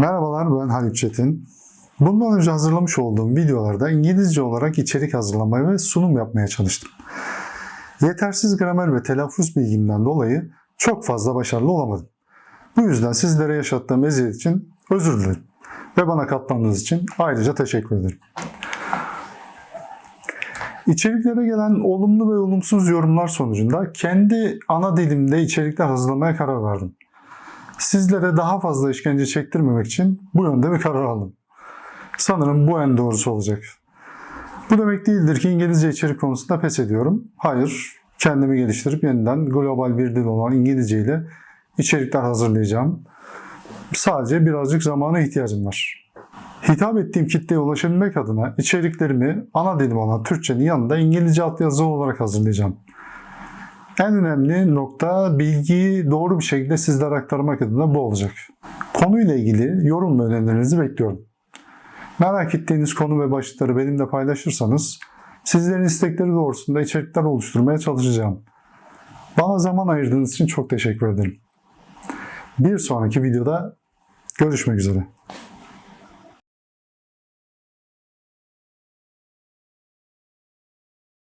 Merhabalar ben Haluk Çetin. Bundan önce hazırlamış olduğum videolarda İngilizce olarak içerik hazırlamaya ve sunum yapmaya çalıştım. Yetersiz gramer ve telaffuz bilgimden dolayı çok fazla başarılı olamadım. Bu yüzden sizlere yaşattığım eziyet için özür dilerim. Ve bana katlandığınız için ayrıca teşekkür ederim. İçeriklere gelen olumlu ve olumsuz yorumlar sonucunda kendi ana dilimde içerikler hazırlamaya karar verdim. Sizlere daha fazla işkence çektirmemek için bu yönde bir karar aldım. Sanırım bu en doğrusu olacak. Bu demek değildir ki İngilizce içerik konusunda pes ediyorum. Hayır, kendimi geliştirip yeniden global bir dil olan İngilizce ile içerikler hazırlayacağım. Sadece birazcık zamana ihtiyacım var. Hitap ettiğim kitleye ulaşabilmek adına içeriklerimi ana dilim olan Türkçenin yanında İngilizce altyazılı olarak hazırlayacağım. En önemli nokta bilgiyi doğru bir şekilde sizlere aktarmak adına bu olacak. Konuyla ilgili yorum ve önerilerinizi bekliyorum. Merak ettiğiniz konu ve başlıkları benimle paylaşırsanız sizlerin istekleri doğrultusunda içerikler oluşturmaya çalışacağım. Bana zaman ayırdığınız için çok teşekkür ederim. Bir sonraki videoda görüşmek üzere.